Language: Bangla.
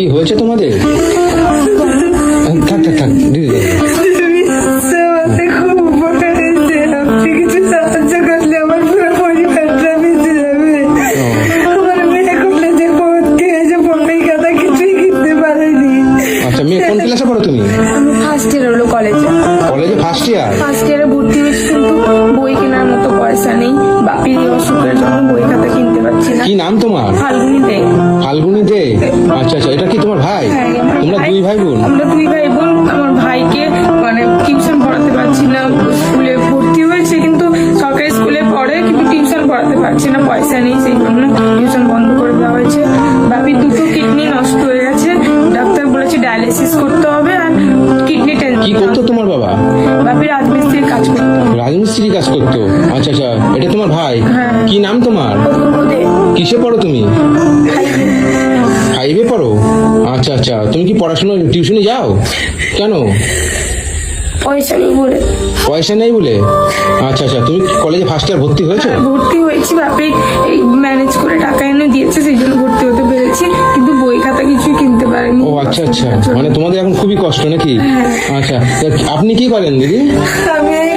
কি হয়েছে তোমাদের? থাক থাক থাক দিদি আচ্ছা মেয়ে কোন ক্লাসে পড়ো তুমি? আমি ফার্স্ট ইয়ার হলো কলেজে কলেজে ফার্স্ট ইয়ার ফার্স্ট ইয়ারে ভর্তি হয়েছি কিন্তু বই কেনার মতো পয়সা নেই। বাপির এই অসুখের জন্য বই খাতা কিনতে পারছি না। কি নাম তোমার? ফাল্গুনি ফাল্গুনি দে আচ্ছা আচ্ছা এটা কি তোমার ভাই? হ্যাঁ, তোমরা দুই ভাই বোন আমরা দুই ভাই বোন আমার ভাইকে মানে টিউশন পড়াতে পারছি না স্কুলে ভর্তি হয়েছে কিন্তু সরকারি স্কুলে পড়ে কিন্তু টিউশন পড়াতে পারছি না পয়সা নেই সেই জন্য টিউশন বন্ধ করে দেওয়া হয়েছে। বাপির দুটো কিডনি নষ্ট হয়ে গেছে। ডাক্তার বলেছে ডায়ালিসিস করতে হবে আর কিডনি কি করতো তোমার বাবা? বাপির রাজমিস্ত্রির কাজ করতো। রাজমিস্ত্রি কাজ করতো? আচ্ছা আচ্ছা এটা তোমার ভাই? হ্যাঁ। কি নাম তোমার? কিসে পড়ো তুমি? পড়ো আচ্ছা আচ্ছা তুমি কি পড়াশোনা টিউশনে যাও? কেন? পয়সা নেই বলে। পয়সা নেই বলে? আচ্ছা আচ্ছা তুমি কলেজে ফার্স্ট ইয়ার ভর্তি হয়েছো? ভর্তি হয়েছি বাপি এই ম্যানেজ করে টাকা এনে দিয়েছে সেই জন্য ভর্তি হতে পেরেছি কিন্তু বই খাতা কিছুই কিনতে পারিনি। ও আচ্ছা আচ্ছা মানে তোমাদের এখন খুবই কষ্ট নাকি? হ্যাঁ। আচ্ছা আপনি কি করেন দিদি? আমি এই